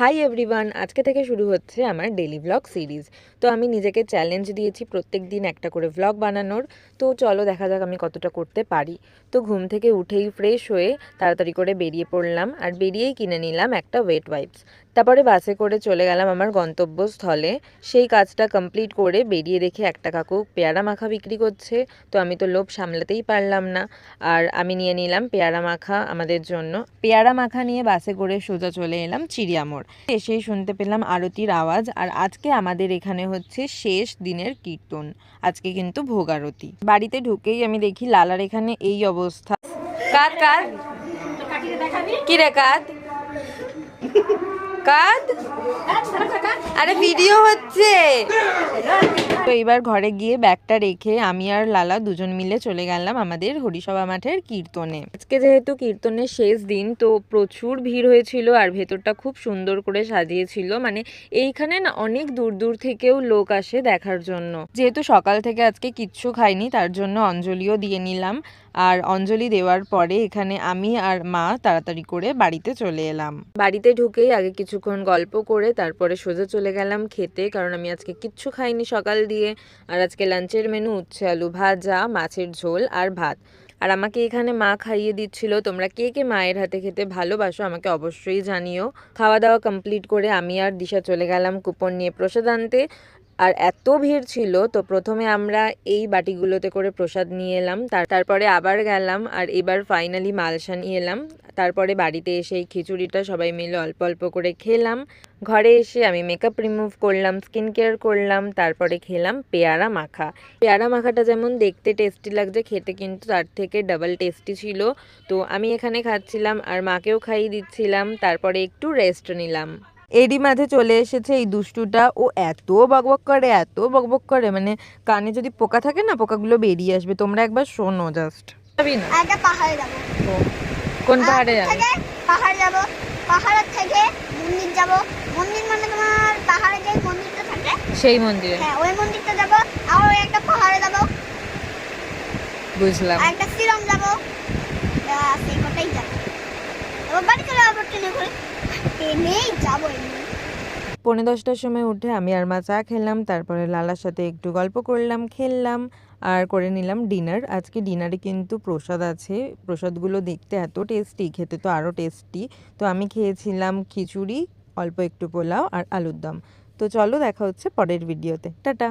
Hi everyone আজকে থেকে শুরু হচ্ছে আমার ডেলি ব্লগ সিরিজ তো আমি নিজেকে চ্যালেঞ্জ দিয়েছি প্রত্যেক দিন একটা করে ব্লগ বানানোর। তো চলো দেখা যাক আমি কতটা করতে পারি। তো ঘুম থেকে উঠেই ফ্রেশ হয়ে তাড়াতাড়ি করে বেরিয়ে পড়লাম আর বেরিয়েই কিনে নিলাম একটা ওয়েট ওয়াইপস তারপরে বাসে করে চলে গেলাম আমার গন্তব্যস্থলে। সেই কাজটা কমপ্লিট করে বেরিয়ে দেখে একটা কাকু পেয়ারা মাখা বিক্রি করছে। তো আমি তো লোভ সামলাতেই পারলাম না। আর আমি নিয়ে নিলাম পেয়ারা মাখা আমাদের জন্য। পেয়ারা মাখা নিয়ে বাসে করে সোজা চলে এলাম চিড়িয়ামোড়। এসেই শুনতে পেলাম আরতির আওয়াজ। আর আজকে আমাদের এখানে হচ্ছে শেষ দিনের কীর্তন। আজকে কিন্তু ভোগ আরতি। বাড়িতে ঢুকেই আমি দেখি লালার এখানে এই অবস্থা। কাদ কাদ কি রে কাদ কাদ? আরে ভিডিও হচ্ছে। তো এবার ঘরে গিয়ে ব্যাগটা রেখে আমি আর লালা দুজন মিলে চলে গেলাম আমাদের হরিসভা মাঠের কীর্তনে। আজকে যেহেতু কীর্তনের শেষ দিন, তো প্রচুর ভিড় হয়েছিল আর ভেতরটা খুব সুন্দর করে সাজিয়েছিল। মানে এইখানে না অনেক দূর দূর থেকেও লোক আসে দেখার জন্য। যেহেতু সকাল থেকে আজকে কিচ্ছু খাইনি, তার জন্য অঞ্জলিও দিয়ে নিলাম। আর অঞ্জলি দেওয়ার পরে এখানে আমি আর মা তাড়াতাড়ি করে বাড়িতে চলে এলাম। বাড়িতে ঢুকেই আগে কিছুক্ষণ গল্প করে তারপরে সোজা চলে গেলাম খেতে, কারণ আমি আজকে কিচ্ছু খাইনি সকাল দিয়ে। আর আজকে লাঞ্চের মেনু উচ্ছে আলু ভাজা, মাছের ঝোল আর ভাত। আর আমাকে এখানে মা খাইয়ে দিচ্ছিল। তোমরা কে কে মায়ের হাতে খেতে ভালোবাসো আমাকে অবশ্যই জানিও। খাওয়া দাওয়া কমপ্লিট করে আমি আর দিশা চলে গেলাম কুপন নিয়ে প্রসাদ আনতে। আর এত ভিড় ছিল, তো প্রথমে আমরা এই বাটিগুলোতে করে প্রসাদ নিয়ে এলাম, তার, তারপরে আবার গেলাম আর এবার ফাইনালি মালসা নিয়ে এলাম। তারপরে বাড়িতে এসে এই খিচুড়িটা সবাই মিলে অল্প অল্প করে খেলাম। ঘরে এসে আমি মেকআপ রিমুভ করলাম স্কিন কেয়ার করলাম, তারপরে খেলাম পেয়ারা মাখা। পেয়ারা মাখাটা যেমন দেখতে টেস্টি লাগছে, খেতে কিন্তু তার থেকে ডাবল টেস্টি ছিল। তো আমি এখানে খাচ্ছিলাম আর মাকেও খাইয়ে দিচ্ছিলাম, তারপরে একটু রেস্ট নিলাম। এরই মাঝে চলে এসেছে এই দুষ্টুটা। ও এত বকবক করে এত বকবক করে মানে কানে যদি পোকা থাকে না পোকাগুলো বেরিয়ে আসবে। তোমরা একবার শোনো জাস্ট যাবি না? একটা পাহাড়ে যাব। কোন পাহাড়ে যাবে? পাহাড় যাব। পাহাড়ের থেকে মন্দির যাব। মন্দির মানে তোমার পাহাড়ে যে মন্দিরটা থাকে? সেই মন্দিরে। হ্যাঁ ওই মন্দিরটা যাব। আর ওই একটা পাহাড়ে যাব। বুঝলাম। আর একটা শিলং যাব। সেই কথাই যাব। এবার বাড়ি চলে ট্রেনে করে। ট্রেনেই যাব এমনি পৌনে দশটার সময় উঠে আমি আর মা চা খেলাম, তারপরে লালার সাথে একটু গল্প করলাম, খেললাম, আর করে নিলাম ডিনার। আজকে ডিনারে কিন্তু প্রসাদ আছে। প্রসাদগুলো দেখতে এত টেস্টি, খেতে তো আরও টেস্টি। তো আমি খেয়েছিলাম খিচুড়ি, অল্প একটু পোলাও আর আলুর দম। তো চলো দেখা হচ্ছে পরের ভিডিওতে। টাটা।